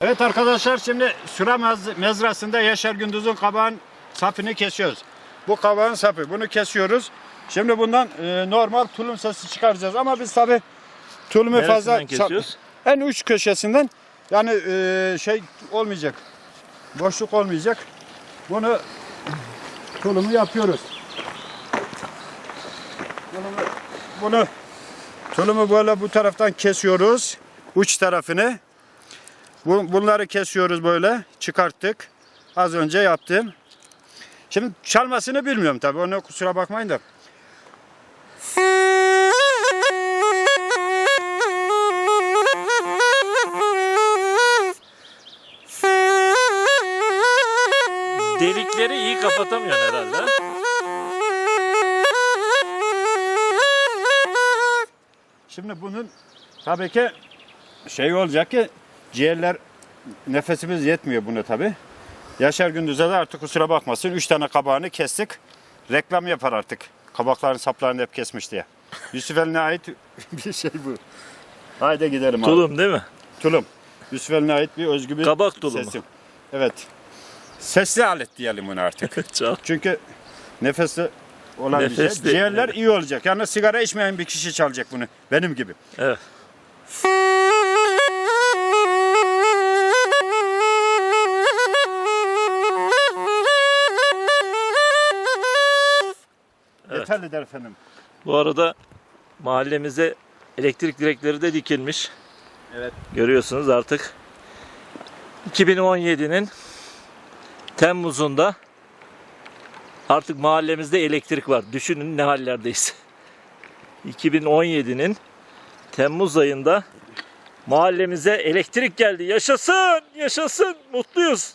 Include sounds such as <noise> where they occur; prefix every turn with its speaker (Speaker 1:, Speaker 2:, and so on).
Speaker 1: Evet arkadaşlar şimdi Süra mez- mezrasında Yaşar Gündüz'ün kabağın sapını kesiyoruz. Bu kabağın sapı. Bunu kesiyoruz. Şimdi bundan e, normal tulum sesi çıkaracağız ama biz tabi tulumu fazla
Speaker 2: kesiyoruz?
Speaker 1: en uç köşesinden yani e, şey olmayacak. Boşluk olmayacak. Bunu tulumu yapıyoruz. Tulumu, bunu tulumu böyle bu taraftan kesiyoruz. Uç tarafını. Bu- Bunları kesiyoruz böyle. Çıkarttık. Az önce yaptım. Şimdi çalmasını bilmiyorum tabii. Ona kusura bakmayın da.
Speaker 2: Delikleri iyi kapatamıyorsun herhalde.
Speaker 1: Şimdi bunun tabii ki şey olacak ki ciğerler nefesimiz yetmiyor buna tabii. Yaşar Gündüz'e de artık kusura bakmasın. Üç tane kabağını kestik. Reklam yapar artık. Kabakların saplarını hep kesmiş diye. Yusuf Eline ait <laughs> bir şey bu. Haydi gidelim abi.
Speaker 2: Tulum değil mi?
Speaker 1: Tulum. Yusuf Eline ait bir özgü bir
Speaker 2: Kabak tulumu.
Speaker 1: sesim. Evet. Sesli alet diyelim bunu artık. <laughs>
Speaker 2: Çok.
Speaker 1: Çünkü nefesli olan bir şey. Ciğerler iyi olacak. Yani sigara içmeyen bir kişi çalacak bunu. Benim gibi.
Speaker 2: Evet. <laughs>
Speaker 1: Yeterlidir efendim.
Speaker 2: Bu arada mahallemize elektrik direkleri de dikilmiş.
Speaker 1: Evet.
Speaker 2: Görüyorsunuz artık 2017'nin Temmuz'unda artık mahallemizde elektrik var. Düşünün ne hallerdeyiz. <laughs> 2017'nin Temmuz ayında mahallemize elektrik geldi. Yaşasın! Yaşasın! Mutluyuz.